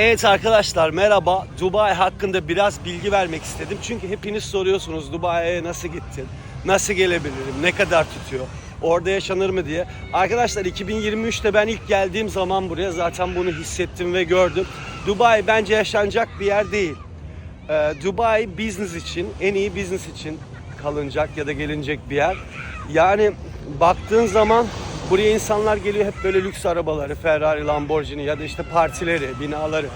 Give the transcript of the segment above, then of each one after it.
Evet arkadaşlar merhaba. Dubai hakkında biraz bilgi vermek istedim. Çünkü hepiniz soruyorsunuz Dubai'ye nasıl gittin? Nasıl gelebilirim? Ne kadar tutuyor? Orada yaşanır mı diye. Arkadaşlar 2023'te ben ilk geldiğim zaman buraya zaten bunu hissettim ve gördüm. Dubai bence yaşanacak bir yer değil. Ee, Dubai business için, en iyi business için kalınacak ya da gelinecek bir yer. Yani baktığın zaman buraya insanlar geliyor hep böyle lüks arabaları, Ferrari, Lamborghini ya da işte partileri, binaları.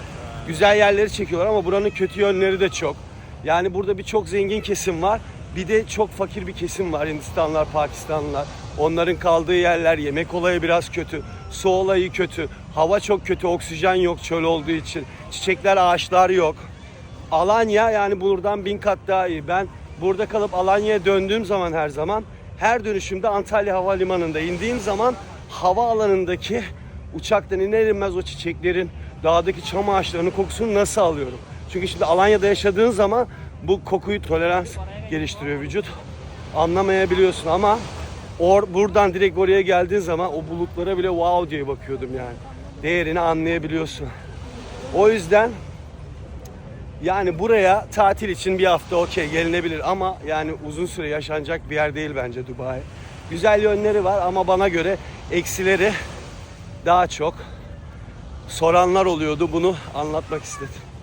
Güzel yerleri çekiyorlar ama buranın kötü yönleri de çok. Yani burada birçok zengin kesim var. Bir de çok fakir bir kesim var. Hindistanlılar, Pakistanlılar. Onların kaldığı yerler, yemek olayı biraz kötü. Su olayı kötü. Hava çok kötü, oksijen yok çöl olduğu için. Çiçekler, ağaçlar yok. Alanya yani buradan bin kat daha iyi. Ben burada kalıp Alanya'ya döndüğüm zaman her zaman her dönüşümde Antalya Havalimanı'nda indiğim zaman hava alanındaki uçaktan iner inmez o çiçeklerin dağdaki çam ağaçlarının kokusunu nasıl alıyorum? Çünkü şimdi Alanya'da yaşadığın zaman bu kokuyu tolerans geliştiriyor vücut. Anlamayabiliyorsun ama or, buradan direkt oraya geldiğin zaman o bulutlara bile wow diye bakıyordum yani. Değerini anlayabiliyorsun. O yüzden yani buraya tatil için bir hafta okey gelinebilir ama yani uzun süre yaşanacak bir yer değil bence Dubai. Güzel yönleri var ama bana göre eksileri daha çok. Soranlar oluyordu bunu anlatmak istedim.